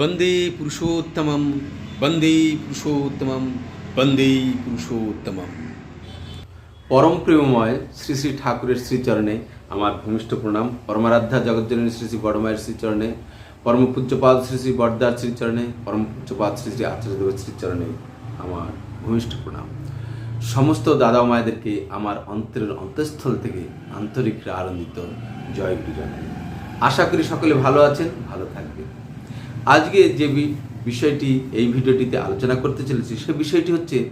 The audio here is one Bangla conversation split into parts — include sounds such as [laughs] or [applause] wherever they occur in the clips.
বন্দে পুরুষোত্তম বন্দে পুরুষোত্তম বন্দে পুরুষোত্তম পরম প্রেমময় শ্রী শ্রী ঠাকুরের শ্রীচরণে আমার ভূমিষ্ঠ প্রণাম। পরমারাধ্যা জগজ্জনী শ্রী শ্রী বড়মায়ের শ্রীচরণে পরম পূজ্যপাল শ্রী শ্রী বর্দার শ্রীচরণে পরম পূজ্যপাল শ্রী শ্রী আচার্যদেবের শ্রীচরণে আমার ভূমিষ্ঠ প্রণাম। সমস্ত দাদা মায়েদেরকে আমার অন্তরের অন্তঃস্থল থেকে আন্তরিক আনন্দিত জয় গুরু জানাই। আশা করি সকলে ভালো আছেন, ভালো আজকে যে বিষয়টি, এই ভিডিওটিতে আলোচনা করতে চলেছি, সে বিষয়টি হচ্ছে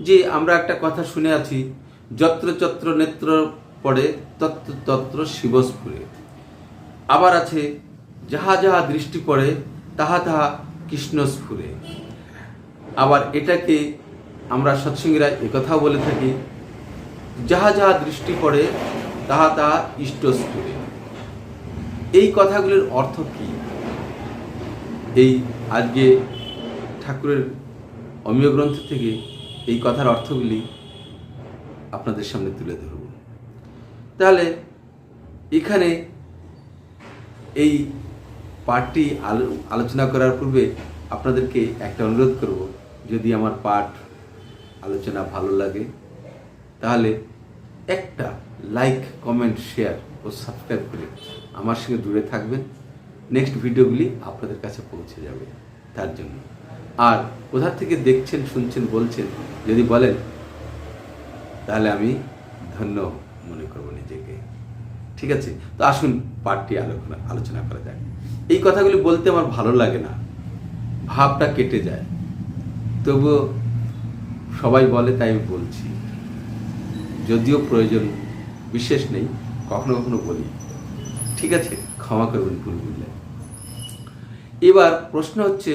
যে আমরা একটা কথা শুনে আছি, যত্র চত্র নেত্র পড়ে, তত্র তত্র শিবস্ফুরে। আবার আছে, যাহা যাহা দৃষ্টি পড়ে, তাহা তাহা কৃষ্ণস্ফুরে। আবার এটাকে আমরা সৎসঙ্গীরা একথাও বলে থাকি, যাহা যাহা দৃষ্টি পড়ে, তাহা তাহা ইষ্টস্ফুরে। এই কথাগুলির অর্থ কী? এই আজকে ঠাকুরের অমীয় গ্রন্থ থেকে এই কথার অর্থগুলি আপনাদের সামনে তুলে ধরব। তাহলে এখানে এই পাঠটি আলো- আলোচনা করার পূর্বে আপনাদেরকে একটা অনুরোধ করব, যদি আমার পাঠ আলোচনা ভালো লাগে, তাহলে একটা লাইক, কমেন্ট, শেয়ার ও সাবস্ক্রাইব করে আমার সঙ্গে জুড়ে থাকবেন। নেক্সট ভিডিওগুলি আপনাদের কাছে পৌঁছে যাবে, তার জন্য। আর কোথা থেকে দেখছেন, শুনছেন, বলছেন, যদি বলেন, তাহলে আমি ধন্য মনে করব নিজেকে। ঠিক আছে? তো আসুন পাঠটি আলোচনা আলোচনা করা যাক। এই কথাগুলি বলতে আমার ভালো লাগে না। ভাবটা কেটে যায়। তবুও সবাই বলে, তাই আমি বলছি। যদিও প্রয়োজন বিশেষ নেই, কখনো কখনো বলি। ঠিক আছে? ক্ষমা করবেন ভুল বুঝলে। এবার প্রশ্ন হচ্ছে,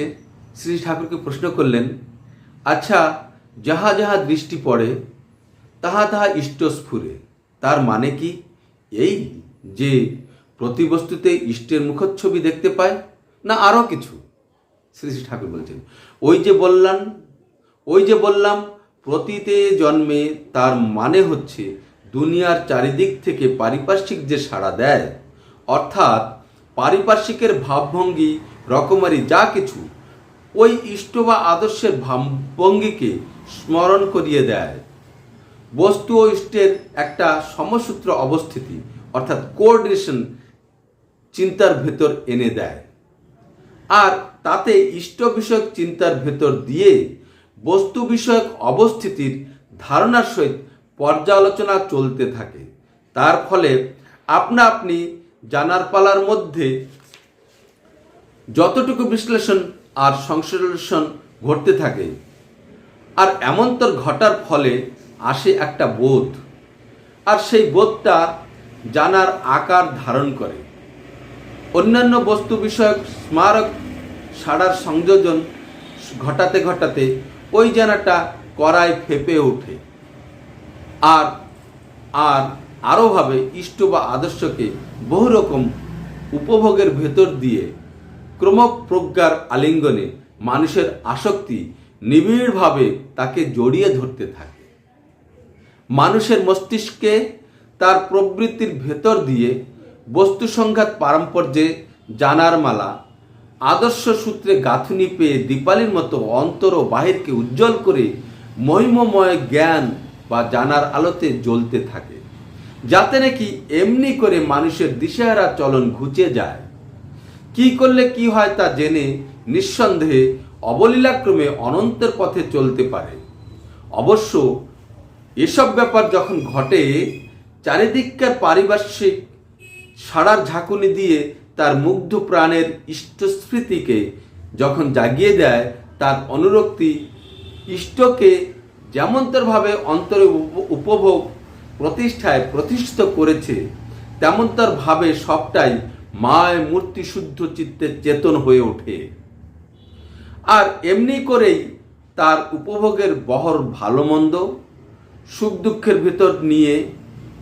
শ্রী ঠাকুরকে প্রশ্ন করলেন আচ্ছা যাহা যাহা দৃষ্টি পড়ে, তাহা তাহা ইষ্টস্ফুরে। তার মানে কি? এই যে প্রতি বস্তুতে ইষ্টের মুখচ্ছবি দেখতে পায়, না আরও কিছু? শ্রী শ্রী ঠাকুর বলছেন, ওই যে বললাম, ওই যে বললাম, প্রতিতে জন্মে তার মানে হচ্ছে দুনিয়ার চারিদিক থেকে পারিপার্শ্বিক যে সাড়া দেয়, অর্থাৎ পারিপার্শ্বিকের ভাবভঙ্গি রকমারি যা কিছু, ওই ইষ্ট বা আদর্শের ভাবভঙ্গিকে স্মরণ করিয়ে দেয়। বস্তু ও ইষ্টের একটা সমসূত্র অবস্থিতি, অর্থাৎ কোঅর্ডিনেশন চিন্তার ভেতর এনে দেয়। আর তাতে ইষ্ট বিষয়ক চিন্তার ভেতর দিয়ে বস্তু বিষয়ক অবস্থিতির ধারণার সহিত পর্যালোচনা চলতে থাকে। তার ফলে আপনা আপনি জানার পালার মধ্যে যতটুকু বিশ্লেষণ আর সংশ্লেষণ ঘটতে থাকে, আর এমন্তর ঘটার ফলে আসে একটা বোধ, আর সেই বোধটা জানার আকার ধারণ করে। অন্যান্য বস্তু বিষয়ক স্মারক সাড়ার সংযোজন ঘটাতে ঘটাতে ওই জানাটা করায় ফেপে ওঠে। আর আর আরোভাবে ইষ্ট বা আদর্শকে বহু রকম উপভোগের ভেতর দিয়ে ক্রমপ্রজ্ঞার আলিঙ্গনে মানুষের আসক্তি নিবিড়ভাবে তাকে জড়িয়ে ধরতে থাকে। মানুষের মস্তিষ্কে তার প্রবৃত্তির ভেতর দিয়ে বস্তু সংঘাত পারম্পর্যে জানার মালা, আদর্শ সূত্রে গাঁথুনি পেয়ে দীপালির মতো অন্তর ও বাহিরকে উজ্জ্বল করে মহিমময় জ্ঞান বা জানার আলোতে জ্বলতে থাকে, যাতে নাকি এমনি করে মানুষের দিশেহারা চলন ঘুচে যায়। কি করলে কি হয় তা জেনে নিঃসন্দেহে অবলীলাক্রমে অনন্তের পথে চলতে পারে। অবশ্য এসব ব্যাপার যখন ঘটে, চারিদিককার পারিপার্শ্বিক সাড়ার ঝাঁকুনি দিয়ে তার মুগ্ধ প্রাণের ইষ্টস্মৃতিকে যখন জাগিয়ে দেয়, তার অনুরক্তি ইষ্টকে যেমনতরভাবে অন্তরে উপ- উপভোগ প্রতিষ্ঠায় প্রতিষ্ঠিত করেছে তেমনতর ভাবে সবটাই মায় মূর্তি শুদ্ধ চিত্তে চেতন হয়ে ওঠে। আর এমনি করেই তার উপভোগের বহর ভালো মন্দ, সুখ দুঃখের ভেতর নিয়ে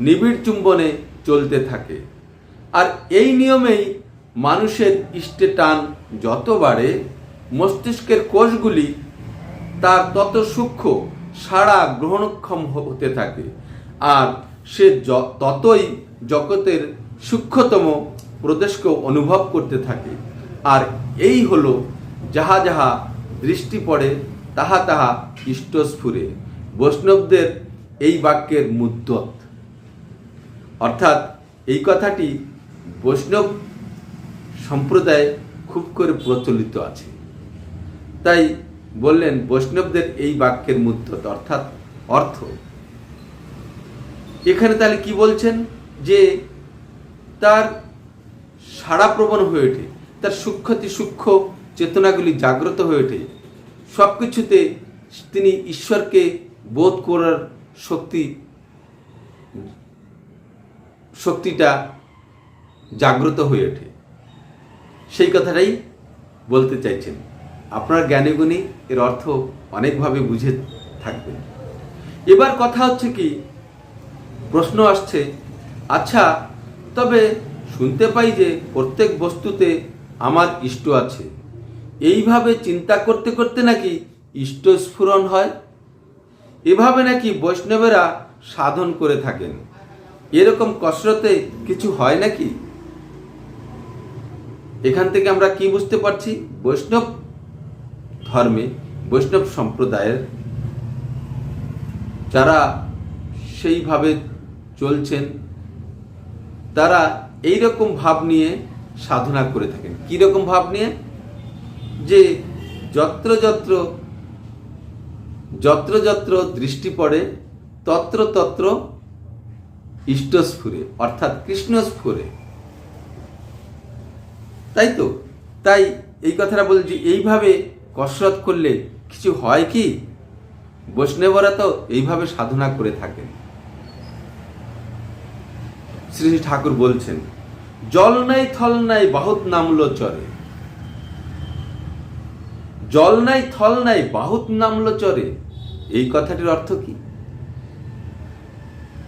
নিবিড় চুম্বনে চলতে থাকে। আর এই নিয়মেই মানুষের ইষ্টে টান যত বাড়ে, মস্তিষ্কের কোষগুলি তার তত সূক্ষ্ম সারা গ্রহণক্ষম হতে থাকে। আর সে ততই জগতের সূক্ষ্মতম প্রদেশকেও অনুভব করতে থাকে। আর এই হলো যাহা যাহা দৃষ্টি পড়ে, তাহা তাহা ইষ্টস্ফুরে। বৈষ্ণবদের এই বাক্যের মুদ্দত অর্থাৎ এই কথাটি বৈষ্ণব সম্প্রদায়ে খুব করে প্রচলিত আছে। তাই বললেন বৈষ্ণবদের এই বাক্যের মুদ্রত অর্থাৎ অর্থ। এখানে তাহলে কি বলছেন? যে তার সারা প্রবণ হয়ে ওঠে, তার সূক্ষ্মতি সূক্ষ্ম, চেতনাগুলি জাগ্রত হয়ে ওঠে। সব কিছুতে তিনি ঈশ্বরকে বোধ করার শক্তি, শক্তিটা জাগ্রত হয়ে ওঠে। সেই কথাটাই বলতে চাইছেন। আপনার জ্ঞানীগুণী এর অর্থ অনেকভাবে বুঝে থাকবেন। এবার কথা হচ্ছে কি, প্রশ্ন আসছে আচ্ছা তবে শুনতে পাই যে প্রত্যেক বস্তুতে আমার ইষ্ট আছে। এইভাবে চিন্তা করতে করতে নাকি ইষ্ট স্ফুরণ হয়? এভাবে নাকি বৈষ্ণবেরা সাধন করে থাকেন। এরকম কসরতে কিছু হয় নাকি? এখান থেকে আমরা কি বুঝতে পারছি? বৈষ্ণব ধর্মে, বৈষ্ণব সম্প্রদায়ের যারা সেইভাবে চলছেন, তারা এই রকম ভাব নিয়ে সাধনা করে থাকেন। কি রকম ভাব নিয়ে? যে যত্র যত্র যত্র যত্র দৃষ্টি পড়ে, তত্র তত্র ইষ্টস্ফুরে, অর্থাৎ কৃষ্ণস্ফুরে। তাই তো? তাই এই কথাটা বলছি এইভাবে কসরত করলে কিছু হয় কি? বৈষ্ণবরা তো এইভাবে সাধনা করে থাকেন। শ্রী ঠাকুর বলছেন, জল নাই, থল নাই, বাহুত নামলো চরে। জল নাই, থল নাই, বাহুত নামলো চরে। এই কথাটির অর্থ কি?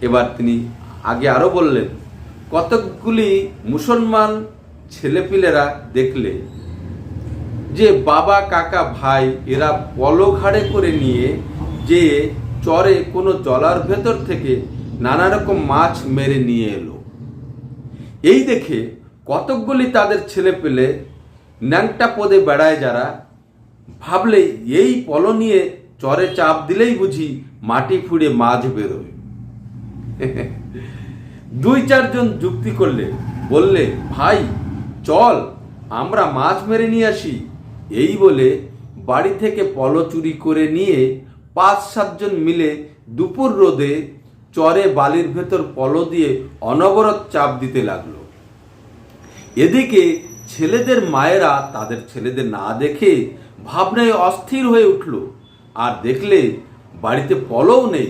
এবার তিনি আগে আরও বললেন, কতকগুলি মুসলমান ছেলেপিলেরা দেখলে যে বাবা, কাকা, ভাই, এরা পলো ঘাড়ে করে নিয়ে যে চরে কোনো জলার ভেতর থেকে নানা রকম মাছ মেরে নিয়ে এলো। এই দেখে কতকগুলি তাদের ছেলে পেলে ন্যাংটা পদে বেড়ায় যারা। ভাবলে এই পলো নিয়ে চরে চাপ দিলেই বুঝি মাটি ফুড়ে মাছ বেরোয়। [laughs] দুই চারজন যুক্তি করলে, বললে, ভাই, চল, আমরা মাছ মেরে নিয়ে আসি। এই বলে বাড়ি থেকে পলো চুরি করে নিয়ে পাঁচ সাতজন মিলে দুপুর রোদে চরে বালির ভেতর পলো দিয়ে অনবরত চাপ দিতে লাগল। এদিকে ছেলেদের মায়েরা তাদের ছেলেদের না দেখে ভাবনায় অস্থির হয়ে উঠল। আর দেখলে বাড়িতে পলও নেই।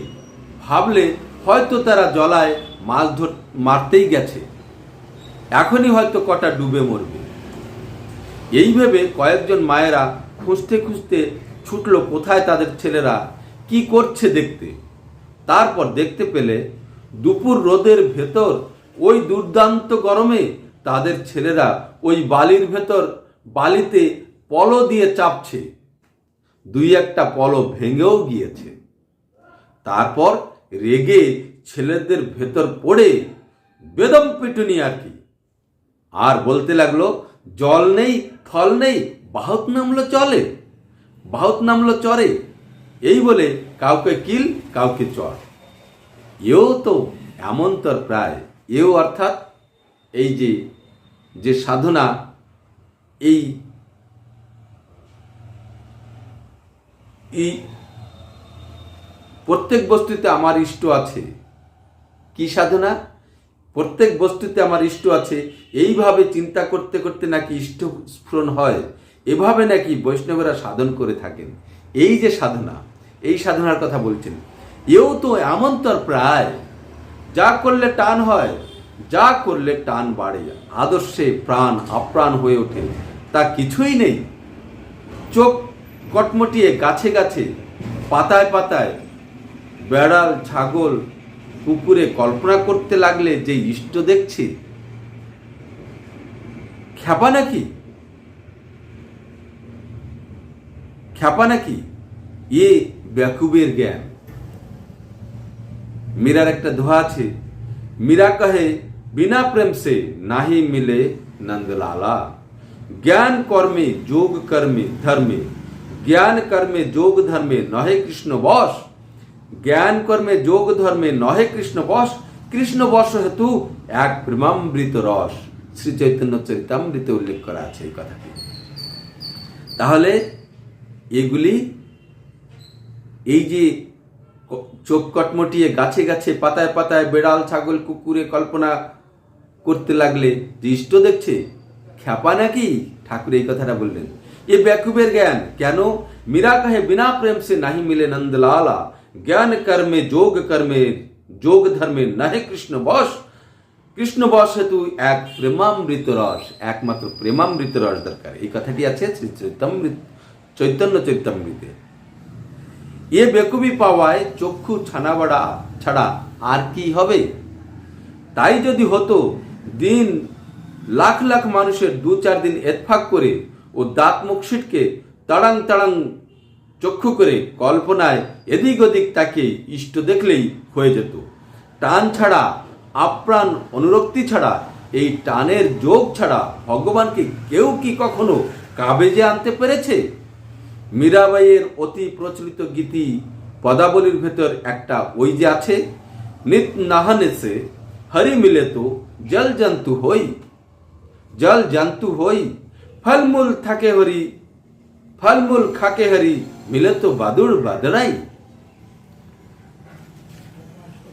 ভাবলে হয়তো তারা জলায় মাছ ধর, মারতেই গেছে। এখনই হয়তো কটা ডুবে মরবে। এই ভেবে কয়েকজন মায়েরা খুঁজতে খুঁজতে ছুটলো, কোথায় তাদের ছেলেরা, কি করছে দেখতে। তারপর দেখতে পেলে দুপুর রোদের ভেতর ওই দুর্দান্ত গরমে তাদের ছেলেরা ওই বালির ভেতর বালিতে পলো দিয়ে চাপছে। দুই একটা পলো ভেঙেও গিয়েছে। তারপর রেগে ছেলেদের ভেতর পড়ে বেদম পিটুনি আর কি। আর বলতে লাগল, জল নেই থল নেই, বাহুত নামলো চলে, বাহুত নামলো চরে এই বলে কাউকে কিল, কাউকে চর। এও তো এমন তোর প্রায়। এও অর্থাৎ এই যে যে সাধনা, এই এই প্রত্যেক বস্তুতে আমার ইষ্ট আছে। কি সাধনা? প্রত্যেক বস্তুতে আমার ইষ্ট আছে। এইভাবে চিন্তা করতে করতে নাকি ইষ্ট স্ফুরণ হয়। এভাবে নাকি বৈষ্ণবেরা সাধন করে থাকেন। এই যে সাধনা এই সাধনার কথা বলছেন। এও তো এমন তোর প্রায়, যা করলে টান হয়, যা করলে টান বাড়ে। আদর্শে প্রাণ আপ্রাণ হয়ে ওঠে, তা কিছুই নেই। চোখ কটমটিয়ে গাছে গাছে, পাতায় পাতায় বেড়াল, ছাগল পুকুরে কল্পনা করতে লাগলে যে ইষ্ট দেখছি। খ্যাপা নাকি? খ্যাপা নাকি? এ ব্যাকুবের জ্ঞান। মীরার একটা দোহা আছে। মীরা কহে, বিনা প্রেম সে নাহি মিলে নন্দলালা। জ্ঞান কর্মে, যোগ কর্মে, ধর্মে। জ্ঞান কর্মে, যোগ ধর্মে নহে কৃষ্ণ বশ। জ্ঞান কর্মে, যোগ ধর্মে নহে কৃষ্ণ বস কৃষ্ণ বস হেতু এক প্রেমামৃত রস। শ্রী চৈতন্য চরিতামৃতে উল্লেখ করা আছে এই কথাটি। তাহলে এগুলি এই যে চোখ কটমটিয়ে গাছে গাছে পাতায় পাতায় বেড়াল, ছাগল, কুকুরে কল্পনা করতে লাগলে যে ইষ্ট দেখছে, খ্যাপা নাকি? ঠাকুর এই কথাটা বললেন। এ ব্যাকুবের জ্ঞান কেন? মীরা কাহে বিনা প্রেম সে নাহি মিলে নন্দলালা। জ্ঞান কর্মে, যোগ কর্মে, যোগ ধর্মে নাহে কৃষ্ণ বস কৃষ্ণ বশ হেতু এক প্রেমামৃত রস, একমাত্র প্রেমামৃত রস দরকার। এই কথাটি আছে চৈতন্য চৈতন্য চৈতামৃতে এ বেকুবি পাওয়ায় চক্ষু ছানাবাড়া ছাড়া আর কি হবে? তাই যদি হতো, দিন লাখ লাখ মানুষের দু চার দিন এতফাক করে ও দাঁত মুখশিটকে তাড়াং তাড়াং চক্ষু করে কল্পনায় এদিক ওদিক তাকে ইষ্ট দেখলেই হয়ে যেত। টান ছাড়া, আপ্রাণ অনুরক্তি ছাড়া, এই টানের যোগ ছাড়া ভগবানকে কেউ কি কখনো কাবেজে আনতে পেরেছে? মীরাবাইয়ের অতি প্রচলিত গীতি পদাবলীর ভেতর একটা ওই যে আছে নিত নাহানে সে হরি মিলে তো জল জন্তু হই জল জন্তু হই ফলমূল থাকে হরি ফলমূল খাকে হরি মিলে তো বাদুর বাদরাই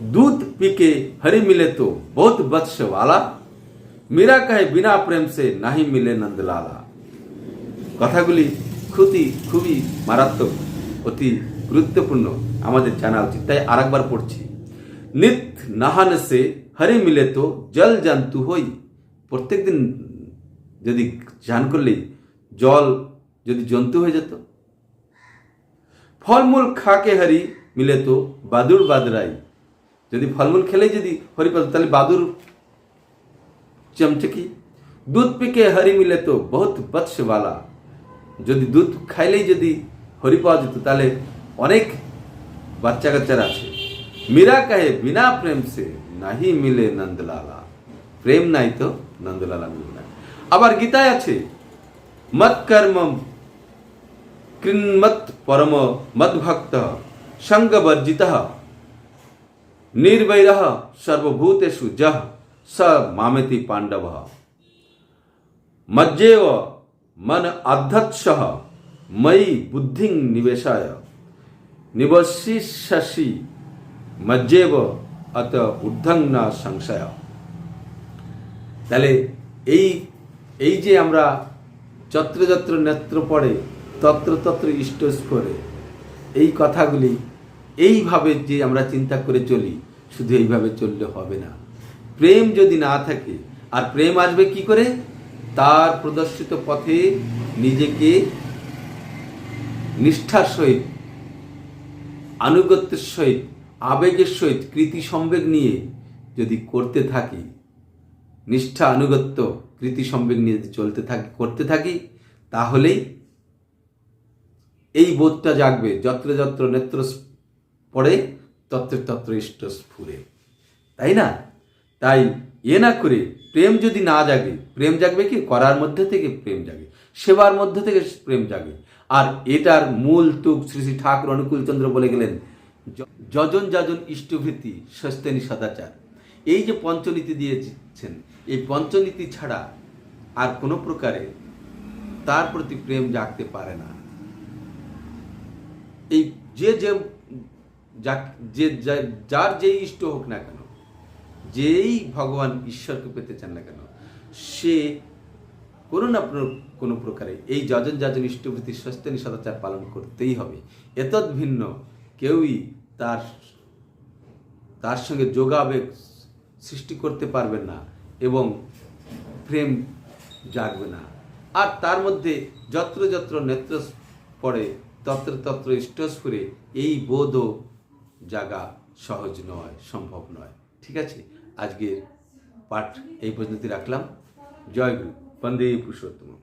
दूध पी के हरि मिले तो बहुत बत्स वाला मीरा कहे बिना प्रेम से नहीं मिले नंदलाला কথাগুলি খুবই খুবই মারাত্মক, অতি গুরুত্বপূর্ণ আমাদের জানা উচিত। তাই আরেকবার পড়ছি। নিত নাহান সে হরি মিলে তো জল জন্তু হই। প্রত্যেকদিন যদি চান করলেই জল যদি জন্তু হয়ে যেত। ফলমূল খাকে হরি মিলে তো বাদুর বাদরাই। যদি ফলমূল খেলেই যদি হরি পাত তাহলে বাদুর চমচকি। দুধ পিকে হরি মিলে তো বহুত বৎসওয়ালা যদি দুধ খাইলেই যদি হরি পাওয়া যেত, তাহলে অনেক বাচ্চা কাচ্চারা আছে। মীরা কাহে বিনা প্রেম সে নাহি মিলে নন্দলালা। প্রেম নাই তো, নন্দলালা মিলে না। আবার গীতায় আছে, মত কর্ম, কৃন্মত পরম মদ্ভক্ত সঙ্গবর্জিত নির্বৈর সর্বভূতেষু জহ স মামেতি পাণ্ডব। মজ্জেव मन अध्यक्ष मयि बुद्धि निवेशाय নিবশিষ্যাসি মজ্জেব অত ঊর্ধ্বং না সংশয় তাহলে এই এই যে আমরা যত্র যত্র নেত্র পড়ে তত্র তত্র ইষ্টস্ফরে এই কথাগুলি এইভাবে যে আমরা চিন্তা করে চলি শুধু এইভাবে চললে হবে না প্রেম যদি না থাকে আর প্রেম আসবে কি করে তার প্রদর্শিত পথে নিজেকে নিষ্ঠার সহিত, আনুগত্যের সহিত, আবেগের সহিত, কৃতি সম্বেগ নিয়ে যদি করতে থাকি, নিষ্ঠা, আনুগত্য, কৃতি সম্বেগ নিয়ে যদি চলতে থাকি, করতে থাকি, তাহলেই এই বোধটা জাগবে, যত্র যত্র নেত্র পড়ে, তত্র তত্র ইষ্ট স্ফুরে। তাই না? তাই এ না করে প্রেম যদি না জাগে, প্রেম জাগবে কি? করার মধ্যে থেকে প্রেম জাগে, সেবার মধ্যে থেকে প্রেম জাগে। আর এটার মূল তুক শ্রী শ্রী ঠাকুর অনুকূলচন্দ্র বলে গেলেন, য- যজন যাজন ইষ্টভৃতি সস্তেনি সদাচার। এই যে পঞ্চনীতি দিয়েছেন, এই পঞ্চনীতি ছাড়া আর কোনো প্রকারে তার প্রতি প্রেম জাগতে পারে না। এই যে যে যা- যে যার যেই ইষ্ট হোক না কেন যেই ভগবান ঈশ্বরকে পেতে চান না কেন, সে কোনো না কোনো- প্রকারে, এই যজন যাজন ইষ্টভূতি স্বস্তিনী সদাচার পালন করতেই হবে। এতদ ভিন্ন, কেউই তার তার সঙ্গে যোগাবেগ সৃষ্টি করতে পারবে না এবং প্রেম জাগবে না। আর তার মধ্যে যত্র যত্র নেত্র পড়ে, তত্র তত্র ইষ্টস্ফুরে, এই বোধও জাগা সহজ নয়, সম্ভব নয়। ঠিক আছে? আজকের পাঠ এই পর্যন্ত রাখলাম। জয় গুরু। বন্দে পুরুষোত্তম।